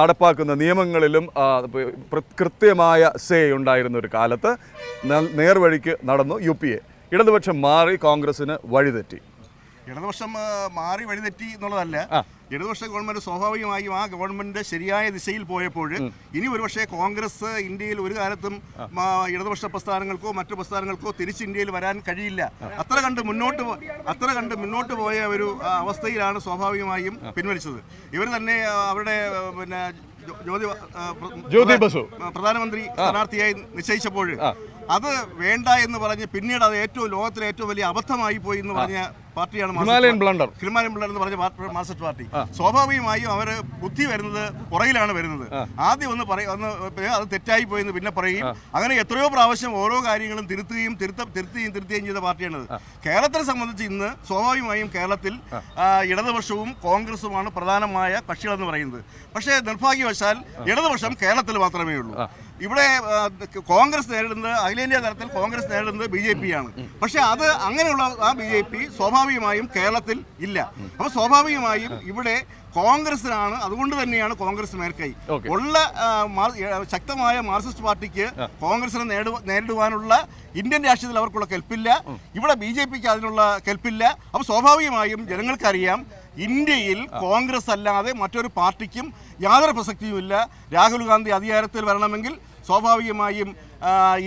നടപ്പാക്കുന്ന നിയമങ്ങളിലും കൃത്യമായ സേ ഉണ്ടായിരുന്ന ഒരു കാലത്ത് നേർവഴിക്ക് നടന്നു യു പി എ. ഇടതുപക്ഷം മാറി കോൺഗ്രസിന് വഴിതെറ്റി. ഇടതുപക്ഷം മാറി വഴിതെറ്റി എന്നുള്ളതല്ല. ഇടതുപക്ഷ ഗവൺമെന്റ് സ്വാഭാവികമായും ആ ഗവൺമെന്റ് ശരിയായ ദിശയിൽ പോയപ്പോൾ ഇനി ഒരുപക്ഷെ കോൺഗ്രസ് ഇന്ത്യയിൽ ഒരു കാലത്തും ഇടതുപക്ഷ പ്രസ്ഥാനങ്ങൾക്കോ മറ്റു പ്രസ്ഥാനങ്ങൾക്കോ തിരിച്ച് ഇന്ത്യയിൽ വരാൻ കഴിയില്ല. അത്ര കണ്ട് മുന്നോട്ട് അത്ര കണ്ട് മുന്നോട്ട് പോയ ഒരു അവസ്ഥയിലാണ് സ്വാഭാവികമായും പിൻവലിച്ചത്. ഇവർ തന്നെ അവരുടെ പിന്നെ ജ്യോതി ജ്യോതി ബസു. പ്രധാനമന്ത്രി സ്ഥാനാർത്ഥിയായി നിശ്ചയിച്ചപ്പോൾ അത് വേണ്ട എന്ന് പറഞ്ഞ് പിന്നീട് അത് ഏറ്റവും ലോകത്തിലെ ഏറ്റവും വലിയ അബദ്ധമായി പോയി എന്ന് പറഞ്ഞ പാർട്ടിയാണ് ഹിമാലയൻ ബ്ലണ്ടർ. ഹിമാലയൻ ബ്ലണ്ടർ എന്ന് പറഞ്ഞ മാർക്സിസ്റ്റ് പാർട്ടി. സ്വാഭാവികമായും അവർ ബുദ്ധി വരുന്നത് പുറകിലാണ് വരുന്നത്. ആദ്യം ഒന്ന് പറയും ഒന്ന് അത് തെറ്റായി പോയെന്ന് പിന്നെ പറയും. അങ്ങനെ എത്രയോ പ്രാവശ്യം ഓരോ കാര്യങ്ങളും തിരുത്തുകയും തിരുത്ത തിരുത്തുകയും തിരുത്തുകയും ചെയ്ത പാർട്ടിയാണിത്. കേരളത്തെ സംബന്ധിച്ച് ഇന്ന് സ്വാഭാവികമായും കേരളത്തിൽ ഇടതുപക്ഷവും കോൺഗ്രസുമാണ് പ്രധാനമായ കക്ഷികളെന്ന് പറയുന്നത്. പക്ഷേ നിർഭാഗ്യവശാൽ ഇടതുപക്ഷം കേരളത്തിൽ മാത്രമേ ഉള്ളൂ. ഇവിടെ കോൺഗ്രസ് നേരിടുന്നത് അഖിലേന്ത്യാ തലത്തിൽ കോൺഗ്രസ് നേരിടുന്നത് ബി ജെ പി ആണ് പക്ഷേ അത് അങ്ങനെയുള്ള ആ ബി ജെ പി സ്വാഭാവികമായും കേരളത്തിൽ ഇല്ല. അപ്പൊ സ്വാഭാവികമായും ഇവിടെ കോൺഗ്രസിനാണ് അതുകൊണ്ട് തന്നെയാണ് കോൺഗ്രസ് മേൽക്കൈ. ഉള്ള ശക്തമായ മാർക്സിസ്റ്റ് പാർട്ടിക്ക് കോൺഗ്രസിനെ നേരിടുവാനുള്ള ഇന്ത്യൻ രാഷ്ട്രീയത്തിൽ അവർക്കുള്ള കെൽപ്പില്ല. ഇവിടെ ബി ജെ പിക്ക് അതിനുള്ള കെൽപ്പില്ല. അപ്പോൾ സ്വാഭാവികമായും ജനങ്ങൾക്കറിയാം ഇന്ത്യയിൽ കോൺഗ്രസ് അല്ലാതെ മറ്റൊരു പാർട്ടിക്കും യാതൊരു പ്രസക്തിയുമില്ല. രാഹുൽ ഗാന്ധി അധികാരത്തിൽ വരണമെങ്കിൽ സ്വാഭാവികമായും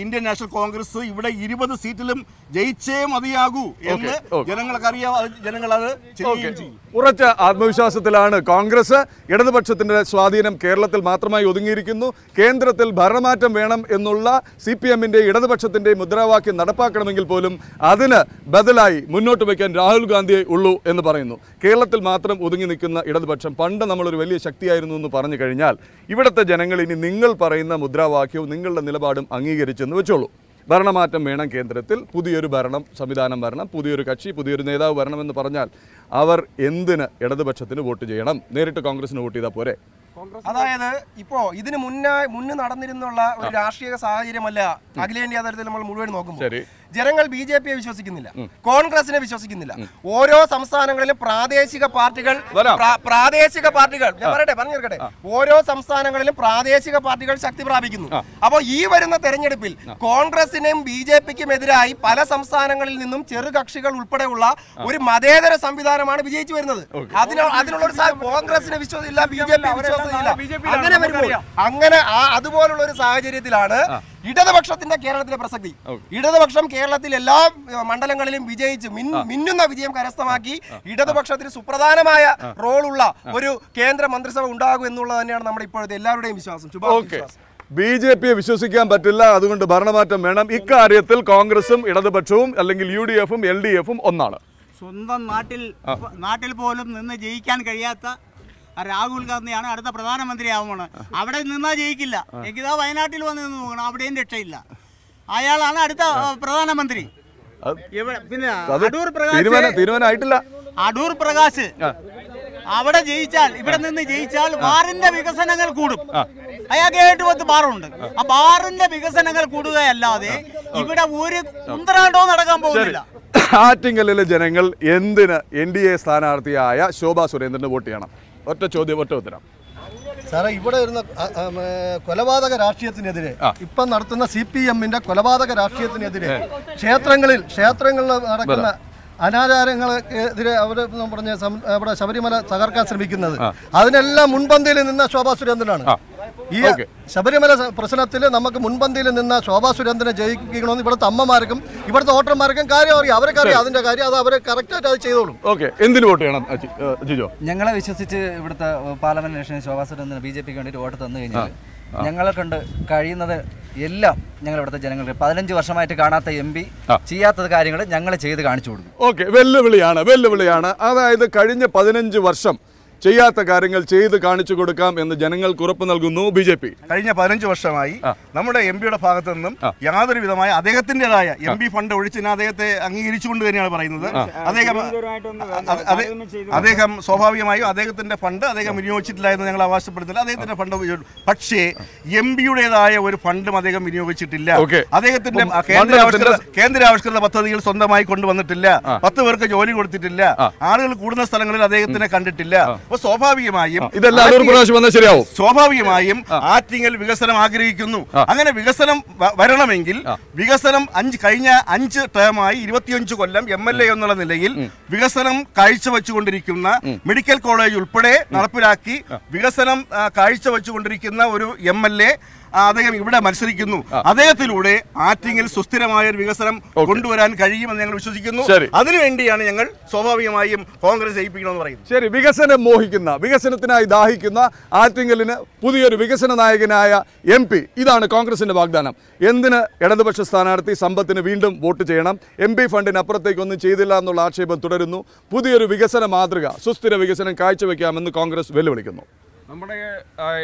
ഇന്ത്യൻ നാഷണൽ കോൺഗ്രസ് ഇവിടെ ഇരുപത് സീറ്റിലും ജയിച്ചേ മതിയാകൂ എന്ന് ജനങ്ങൾക്ക് അറിയാം ജനങ്ങളത് ജനങ്ങൾ അത് ഉറച്ച ആത്മവിശ്വാസത്തിലാണ് കോൺഗ്രസ്. ഇടതുപക്ഷത്തിന്റെ സ്വാധീനം കേരളത്തിൽ മാത്രമായി ഒതുങ്ങിയിരിക്കുന്നു. കേന്ദ്രത്തിൽ ഭരണമാറ്റം വേണം എന്നുള്ള സി പി എമ്മിന്റെ ഇടതുപക്ഷത്തിന്റെ മുദ്രാവാക്യം നടപ്പാക്കണമെങ്കിൽ പോലും അതിന് ബദലായി മുന്നോട്ട് വയ്ക്കാൻ രാഹുൽ ഗാന്ധിയെ ഉള്ളൂ എന്ന് പറയുന്നു. കേരളത്തിൽ മാത്രം ഒതുങ്ങി നിൽക്കുന്ന ഇടതുപക്ഷം പണ്ട് നമ്മളൊരു വലിയ ശക്തിയായിരുന്നു എന്ന് പറഞ്ഞു കഴിഞ്ഞാൽ ഇവിടുത്തെ ജനങ്ങൾ ഇനി നിങ്ങൾ പറയുന്ന മുദ്രാവാക്യവും നിങ്ങളുടെ നിലപാടും അംഗീകരിച്ചെന്ന് വെച്ചോളൂ. ഭരണമാറ്റം വേണം കേന്ദ്രത്തിൽ പുതിയൊരു ഭരണം സംവിധാനം വരണം പുതിയൊരു കക്ഷി പുതിയൊരു നേതാവ് വരണമെന്ന് പറഞ്ഞാൽ അവർ എന്തിന് ഇടതുപക്ഷത്തിന് വോട്ട് ചെയ്യണം? നേരിട്ട് കോൺഗ്രസിന് വോട്ട് ചെയ്താൽ പോരെ? അതായത് ഇപ്പോ ഇതിന് മുന്നായി മുന്ന് നടന്നിരുന്നുള്ള ഒരു രാഷ്ട്രീയ സാഹചര്യമല്ല അഖിലേന്ത്യാ തലത്തിൽ നമ്മൾ മുഴുവൻ നോക്കുമ്പോൾ. ശരി. ജനങ്ങൾ ബി ജെ പിയെ വിശ്വസിക്കുന്നില്ല. കോൺഗ്രസിനെ വിശ്വസിക്കുന്നില്ല. ഓരോ സംസ്ഥാനങ്ങളിലും പ്രാദേശിക പാർട്ടികൾ പ്രാദേശിക പാർട്ടികൾ. ഞാൻ പറയട്ടെ പറഞ്ഞു തീർക്കട്ടെ ഓരോ സംസ്ഥാനങ്ങളിലും പ്രാദേശിക പാർട്ടികൾ ശക്തി പ്രാപിക്കുന്നു. അപ്പോൾ ഈ വരുന്ന തെരഞ്ഞെടുപ്പിൽ കോൺഗ്രസിനും ബി ജെ പിക്കും എതിരായി പല സംസ്ഥാനങ്ങളിൽ നിന്നും ചെറു കക്ഷികൾ ഉൾപ്പെടെയുള്ള ഒരു മതേതര സംവിധാനമാണ് വിജയിച്ചു വരുന്നത്. അതിനുള്ള ഒരു കോൺഗ്രസിനെ വിശ്വാസമില്ല ബി ജെ പി അങ്ങനെ വരുമ്പോൾ അങ്ങനെ ആ അതുപോലുള്ള ഒരു സാഹചര്യത്തിലാണ് ഇടതുപക്ഷത്തിന്റെ കേരളത്തിലെ പ്രസക്തി. ഇടതുപക്ഷം കേരളത്തിൽ എല്ലാ മണ്ഡലങ്ങളിലും വിജയിച്ച് മിന്നുന്ന വിജയം കരസ്ഥമാക്കി ഇടതുപക്ഷത്തിന് സുപ്രധാനമായ റോളുള്ള ഒരു കേന്ദ്ര മന്ത്രിസഭ ഉണ്ടാകും എന്നുള്ളത് തന്നെയാണ് നമ്മുടെ ഇപ്പോഴത്തെ എല്ലാവരുടെയും വിശ്വാസം. ബി ജെ പിയെ വിശ്വസിക്കാൻ പറ്റില്ല. അതുകൊണ്ട് ഭരണമാറ്റം വേണം. ഇക്കാര്യത്തിൽ കോൺഗ്രസും ഇടതുപക്ഷവും അല്ലെങ്കിൽ യു ഡി എഫും എൽ ഡി എഫും ഒന്നാണ്. സ്വന്തം നാട്ടിൽ നാട്ടിൽ പോലും നിന്ന് ജയിക്കാൻ കഴിയാത്ത രാഹുൽ ഗാന്ധിയാണ് അടുത്ത പ്രധാനമന്ത്രി പ്രധാനമന്ത്രിയാവുന്നത് അവിടെ നിന്നാ ജയിക്കില്ല. എനിക്കിതാ വയനാട്ടിൽ വന്ന് നിന്ന് നോക്കണം അവിടെയും രക്ഷയില്ല. അയാളാണ് അടുത്ത പ്രധാനമന്ത്രി. പിന്നെ അടൂർ പ്രകാശ് അടൂർ പ്രകാശ് അവിടെ ജയിച്ചാൽ ഇവിടെ നിന്ന് ജയിച്ചാൽ ബാറിന്റെ വികസനങ്ങൾ കൂടും. അയാൾക്ക് ഏട്ട് പത്ത് ബാറുണ്ട് ആ. ബാറിന്റെ വികസനങ്ങൾ കൂടുകയല്ലാതെ ഇവിടെ ഒരു കുന്തറാണ്ടോ നടക്കാൻ പോകുന്നില്ല. ആറ്റിങ്ങലിലെ ജനങ്ങൾ എന്തിന് എൻ ഡി എ സ്ഥാനാർത്ഥിയായ ശോഭാ സുരേന്ദ്രന് വോട്ട് ചെയ്യണം? ഒറ്റ ചോദ്യം ഒറ്റ ഉത്തരം. സാറേ ഇവിടെ വരുന്ന കൊലപാതക രാഷ്ട്രീയത്തിനെതിരെ ഇപ്പം നടത്തുന്ന സി പി എമ്മിന്റെ കൊലപാതക രാഷ്ട്രീയത്തിനെതിരെ ക്ഷേത്രങ്ങളിൽ ക്ഷേത്രങ്ങളിൽ നടക്കുന്ന അനാചാരങ്ങൾക്കെതിരെ അവർ പറഞ്ഞ അവിടെ ശബരിമല തകർക്കാൻ ശ്രമിക്കുന്നത്. അതിനെല്ലാം മുൻപന്തിയിൽ നിന്ന ശോഭാ സുരേന്ദ്രനാണ്. ഈ ശബരിമല പ്രശ്നത്തിൽ നമുക്ക് മുൻപന്തിയിൽ നിന്ന ശോഭാ സുരേന്ദ്രനെ ജയിക്കണമെന്ന് ഇവിടുത്തെ അമ്മമാർക്കും ഇവിടുത്തെ വോട്ടർമാർക്കും കാര്യം അറിയാം. അവർക്ക് അറിയാം അതിന്റെ കാര്യം. അത് അവർ കറക്റ്റായിട്ട് അത് ചെയ്തോളും. ഓക്കെ. എന്തിന് വോട്ട് ചെയ്യണം അജി- ജിജോ? ഞങ്ങളെ വിശ്വസിച്ച് ഇവിടുത്തെ പാർലമെന്റ് ഇലക്ഷനിൽ ശോഭാ സുരേന്ദ്രൻ ബി ജെ പിക്ക് വേണ്ടിയിട്ട് വോട്ട് തന്നു കഴിഞ്ഞാൽ ഞങ്ങളെ കൊണ്ട് കഴിയുന്നത് എല്ലാം ഞങ്ങൾ ഇവിടുത്തെ ജനങ്ങൾക്ക് പതിനഞ്ച് വർഷമായിട്ട് കാണാത്ത എം പി ചെയ്യാത്ത കാര്യങ്ങൾ ഞങ്ങൾ ചെയ്ത് കാണിച്ചു കൊടുക്കും. ഓക്കെ വെല്ലുവിളിയാണ് വെല്ലുവിളിയാണ്. അതായത് കഴിഞ്ഞ പതിനഞ്ച് വർഷം ചെയ്യാത്ത കാര്യങ്ങൾ ചെയ്ത് കാണിച്ചു കൊടുക്കാം എന്ന് ജനങ്ങൾക്ക് ഉറപ്പ് നൽകുന്നു ബി ജെ പി. കഴിഞ്ഞ പതിനഞ്ച് വർഷമായി നമ്മുടെ എം പിയുടെ ഭാഗത്തു നിന്നും യാതൊരു വിധമായ അദ്ദേഹത്തിന്റെതായ എം പി ഫണ്ട് ഒഴിച്ചിന് അദ്ദേഹത്തെ അംഗീകരിച്ചുകൊണ്ട് തന്നെയാണ് പറയുന്നത്. അദ്ദേഹം അദ്ദേഹം സ്വാഭാവികമായും അദ്ദേഹത്തിന്റെ ഫണ്ട് അദ്ദേഹം വിനിയോഗിച്ചിട്ടില്ല എന്ന് ഞങ്ങൾ അവകാശപ്പെടുന്നില്ല. അദ്ദേഹത്തിന്റെ ഫണ്ട് പക്ഷേ എം പിയുടേതായ ഒരു ഫണ്ടും അദ്ദേഹം വിനിയോഗിച്ചിട്ടില്ല. അദ്ദേഹത്തിന്റെ കേന്ദ്രാവിഷ്കൃത പദ്ധതികൾ സ്വന്തമായി കൊണ്ടുവന്നിട്ടില്ല. പത്ത് പേർക്ക് ജോലി കൊടുത്തിട്ടില്ല. ആളുകൾ കൂടുന്ന സ്ഥലങ്ങളിൽ അദ്ദേഹത്തിനെ കണ്ടിട്ടില്ല. അപ്പൊ സ്വാഭാവികമായും ഇതെല്ലാം പ്രാവശ്യം ശരിയാവും. സ്വാഭാവികമായും ആറ്റിങ്ങൽ വികസനം ആഗ്രഹിക്കുന്നു. അങ്ങനെ വികസനം വരണമെങ്കിൽ വികസനം അഞ്ച് കഴിഞ്ഞ അഞ്ച് ടേമായി ഇരുപത്തിയഞ്ച് കൊല്ലം എം എൽ എ എന്നുള്ള നിലയിൽ വികസനം കാഴ്ചവെച്ചുകൊണ്ടിരിക്കുന്ന മെഡിക്കൽ കോളേജ് ഉൾപ്പെടെ നടപ്പിലാക്കി വികസനം കാഴ്ചവെച്ചുകൊണ്ടിരിക്കുന്ന ഒരു എം എൽ എ അദ്ദേഹം ഇവിടെ മത്സരിക്കുന്നു. അദ്ദേഹത്തിലൂടെ ആറ്റിങ്ങിൽ സുസ്ഥിരമായ ഒരു വികസനം കൊണ്ടുവരാൻ കഴിയുമെന്ന് ഞങ്ങൾ വിശ്വസിക്കുന്നു. അതിനുവേണ്ടിയാണ് ഞങ്ങൾ സ്വാഭാവികമായും കോൺഗ്രസ് ജയിപ്പിക്കണമെന്ന് പറയുന്നത്. ശരി വികസനം മോഹിക്കുന്ന വികസനത്തിനായി ദാഹിക്കുന്ന ആറ്റിങ്ങലിന് പുതിയൊരു വികസന നായകനായ എം പി. ഇതാണ് കോൺഗ്രസിന്റെ വാഗ്ദാനം. എന്തിന് ഇടതുപക്ഷ സ്ഥാനാർത്ഥി സമ്പത്തിന് വീണ്ടും വോട്ട് ചെയ്യണം? എം പി ഫണ്ടിന് അപ്പുറത്തേക്കൊന്നും ചെയ്തില്ല എന്നുള്ള ആക്ഷേപം തുടരുന്നു. പുതിയൊരു വികസന മാതൃക സുസ്ഥിര വികസനം കാഴ്ചവെക്കാമെന്ന് കോൺഗ്രസ് വെല്ലുവിളിക്കുന്നു. നമ്മുടെ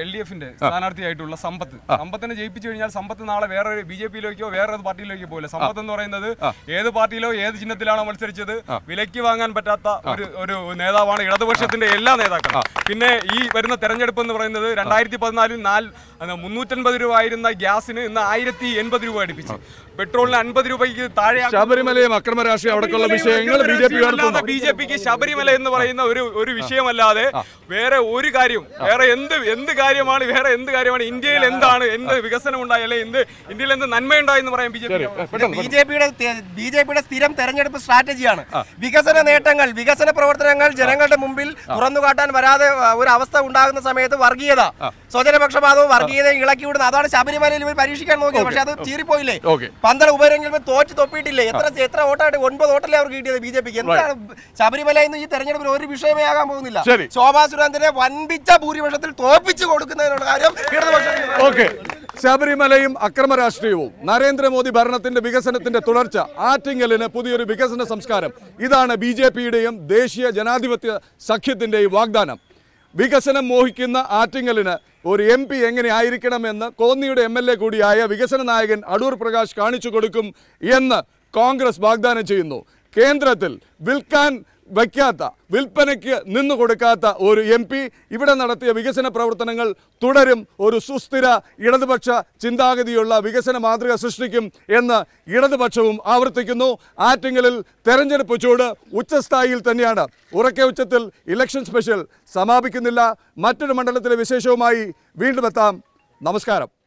എൽ ഡി എഫിന്റെ സ്ഥാനാർത്ഥിയായിട്ടുള്ള സമ്പത്ത്. സമ്പത്തിനെ ജയിപ്പിച്ചു കഴിഞ്ഞാൽ സമ്പത്ത് നാളെ വേറെ ബി ജെ പിയിലേക്കോ വേറെ പാർട്ടിയിലേക്കോ പോകില്ല സമ്പത്ത് എന്ന് പറയുന്നത് ഏത് പാർട്ടിയിലോ ഏത് ചിഹ്നത്തിലാണോ മത്സരിച്ചത് വിലയ്ക്ക് വാങ്ങാൻ പറ്റാത്ത ഒരു ഒരു നേതാവാണ് ഇടതുപക്ഷത്തിന്റെ എല്ലാ നേതാക്കളും. പിന്നെ ഈ വരുന്ന തെരഞ്ഞെടുപ്പ് എന്ന് പറയുന്നത് രണ്ടായിരത്തി പതിനാലിൽ നാല് മുന്നൂറ്റൻപത് രൂപ ആയിരുന്ന ഗ്യാസിന് ഇന്ന് ആയിരത്തി എൺപത് രൂപ അടുപ്പിച്ചു. പെട്രോളിന് അൻപത് രൂപയ്ക്ക് താഴെ ശബരിമലയും അക്രമ രാഷ്ട്രീയം അടക്കമുള്ള വിഷയങ്ങൾ ബി ജെ പിക്ക് ശബരിമല എന്ന് പറയുന്ന ഒരു ഒരു വിഷയമല്ലാതെ വേറെ ഒരു കാര്യം വേറെ എന്ത് എന്ത് കാര്യമാണ് വേറെ എന്ത് കാര്യമാണ്? ഇന്ത്യയിൽ എന്താണ്? എന്ത് വികസനം ഉണ്ടായി? അല്ലെങ്കിൽ എന്ത് ഇന്ത്യയിൽ എന്ത് നന്മയുണ്ടായി എന്ന് പറയാൻ B J P B J പിയുടെ ബി ജെ പിയുടെ സ്ഥിരം തെരഞ്ഞെടുപ്പ് സ്ട്രാറ്റജിയാണ്. വികസന നേട്ടങ്ങൾ വികസന പ്രവർത്തനങ്ങൾ ജനങ്ങളുടെ മുമ്പിൽ തുറന്നു കാട്ടാൻ വരാതെ ഒരു അവസ്ഥ ഉണ്ടാകുന്ന സമയത്ത് വർഗീയത സ്വജനപക്ഷപാതവും വർഗീയതയും ഇളക്കി വിടുന്നത് അതാണ് ശബരിമലയിൽ ഇവർ പരീക്ഷിക്കാൻ നോക്കിയത്. പക്ഷെ അത് ചീറിപ്പോയില്ലേ? പന്ത്രണ്ട് പന്തള ഉപതെരഞ്ഞെടുപ്പിൽ തോറ്റ് തൊപ്പിയിട്ടില്ലേ? എത്ര എത്ര വോട്ടായിട്ട് ഒൻപത് വോട്ടല്ലേ അവർ കിട്ടിയത് ബി ജെ പിക്ക്? എന്താണ് ശബരിമല ഇന്ന് ഈ തെരഞ്ഞെടുപ്പിൽ ഒരു വിഷയമേ ആകാൻ പോകുന്നില്ല. ശോഭാ സുരേന്ദ്രനെ വൻപിച്ച ഭൂരിപക്ഷത്തിൽ തോൽപ്പിച്ചു കൊടുക്കുന്നതിനുള്ള കാര്യം ഓക്കെ. ശബരിമലയും അക്രമ രാഷ്ട്രീയവും നരേന്ദ്രമോദി ഭരണത്തിന്റെ വികസനത്തിന്റെ തുടർച്ച ആറ്റിങ്ങലിന് പുതിയൊരു വികസന സംസ്കാരം. ഇതാണ് ബി ജെ പിയുടെയും ദേശീയ ജനാധിപത്യ സഖ്യത്തിന്റെയും വാഗ്ദാനം. വികസനം മോഹിക്കുന്ന ആറ്റിങ്ങലിന് ഒരു എം പി എങ്ങനെ ആയിരിക്കണമെന്ന് കോന്നിയുടെ എം എൽ എ കൂടിയായ വികസന നായകൻ അടൂർ പ്രകാശ് കാണിച്ചു കൊടുക്കും എന്ന് കോൺഗ്രസ് വാഗ്ദാനം ചെയ്യുന്നു. കേന്ദ്രത്തിൽ വിൽക്കാൻ വയ്ക്കാത്ത വിൽപ്പനയ്ക്ക് നിന്നു കൊടുക്കാത്ത ഒരു എം പി ഇവിടെ നടത്തിയ വികസന പ്രവർത്തനങ്ങൾ തുടരും. ഒരു സുസ്ഥിര ഇടതുപക്ഷ ചിന്താഗതിയുള്ള വികസന മാതൃക സൃഷ്ടിക്കും എന്ന് ഇടതുപക്ഷവും ആവർത്തിക്കുന്നു. ആറ്റിങ്ങലിൽ തെരഞ്ഞെടുപ്പ് ചൂട് ഉച്ചസ്ഥായിയിൽ തന്നെയാണ്. ഉറക്കെ ഉച്ചത്തിൽ ഇലക്ഷൻ സ്പെഷ്യൽ സമാപിക്കുന്നില്ല. മറ്റൊരു മണ്ഡലത്തിലെ വിശേഷവുമായി വീണ്ടും എത്താം നമസ്കാരം.